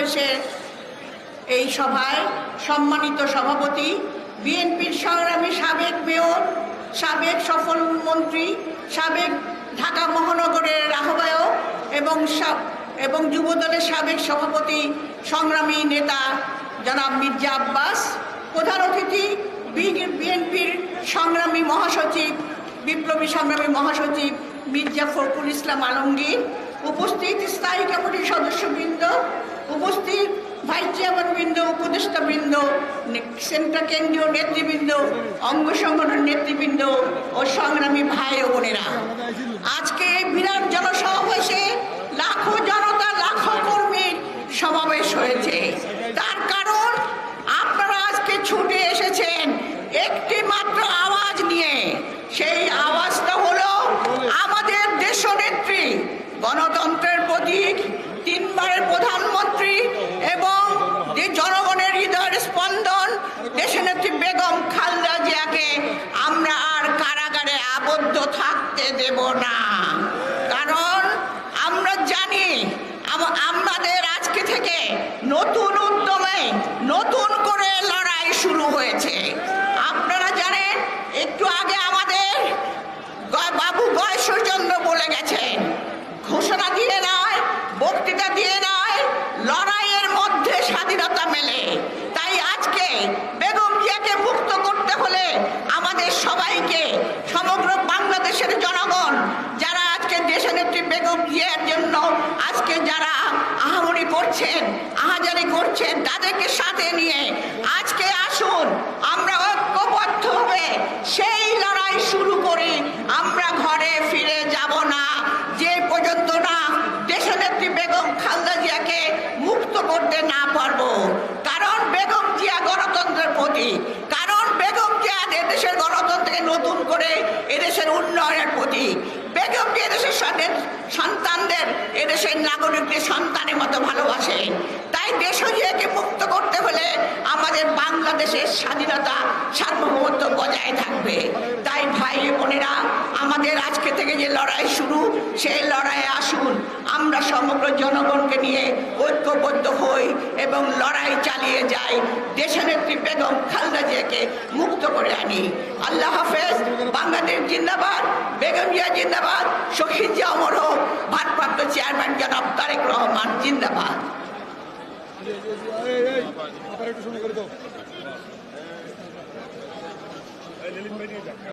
সমাবেশের এই সভায় সম্মানিত সভাপতি, বিএনপির সংগ্রামী সাবেক মেয়র, সাবেক সফল মন্ত্রী, সাবেক ঢাকা মহানগরের আহ্বায়ক এবং এবং যুবদলের সাবেক সভাপতি, সংগ্রামী নেতা জনাব মির্জা আব্বাস, প্রধান অতিথি বিএনপির সংগ্রামী মহাসচিব, বিপ্লবী সংগ্রামী মহাসচিব মির্জা ফখরুল ইসলাম আলমগীর উপস্থিত স্থায়ী কমিটির সদস্যবৃন্দ, উপস্থিত ভাইস চেয়ারম্যানবৃন্দ, উপদেষ্টাবৃন্দ, সেন্ট্রাল কেন্দ্রীয় নেতৃবৃন্দ, অঙ্গ সংগঠন নেতৃবৃন্দ ও সংগ্রামী ভাই ও বোনেরা। আজকে বিরাট জনসমাবেশে লাখো জনতা বেগম খালদা জিয়াকে আমরা আর কারাগারে আবদ্ধ থাকতে দেব না কারণ আমরা জানি আম- আমাদের আজকে থেকে নতুন উদ্যমে নতুন করে লড়াই শুরু হয়েছে আপনারা জানেন একটু আগে আমাদের গ- বাবু গয়েশ্বরচন্দ্র বলে গেছেন ঘোষণা দিয়ে নয় বক্তৃতা দিয়ে নয় লড়াইয়ের মধ্যে স্বাধীনতা মেলে তাই আজকে বেগম জিয়াকে মুক্ত করতে হলে আমাদের সবাইকে সমগ্র বাংলাদেশের জনগণ যারা আজকে দেশনেত্রী বেগম জিয়ার জন্য আজকে যারা আহামরি করছেন আহাজারি করছেন তাদেরকে সাথে নিয়ে আজকে আসুন আমরা ঐক্যবদ্ধভাবে সেই লড়াই শুরু করি আমরা ঘরে ফিরে যাব না যে পর্যন্ত না দেশনেত্রী বেগম খালদা জিয়াকে মুক্ত করতে না পারব কারণ বেগম জিয়া গণতন্ত্রের প্রতীক কারণ বেগম জিয়া এদেশের গণতন্ত্রকে নতুন করে এদেশের উন্নয়নের প্রতীক বেগম জিয়া এদেশের সন্তান- সন্তানদের এদেশের নাগরিককে সন্তানের মতো ভালোবাসে। তাই দেশজিয়াকে মুক্ত করতে হলে আমাদের বাংলাদেশের স্বাধীনতা সার্বভৌমত্ব বজায় থাকবে। তাই ভাই বোনেরা, আমাদের আজকে থেকে যে লড়াই শুরু, সেই জনগণকে নিয়ে ঐক্যবদ্ধ হই এবং লড়াই চালিয়ে যাই দেশনেত্রী বেগম খালদা জিয়াকে মুক্ত করে আনি আল্লাহ হাফেজ বাংলাদেশ জিন্দাবাদ বেগম জিয়া জিন্দাবাদ শহীদ জিয়া অমর হোক ভারপ্রাপ্ত চেয়ারম্যান জনাব তারেক রহমান জিন্দাবাদ একটু করে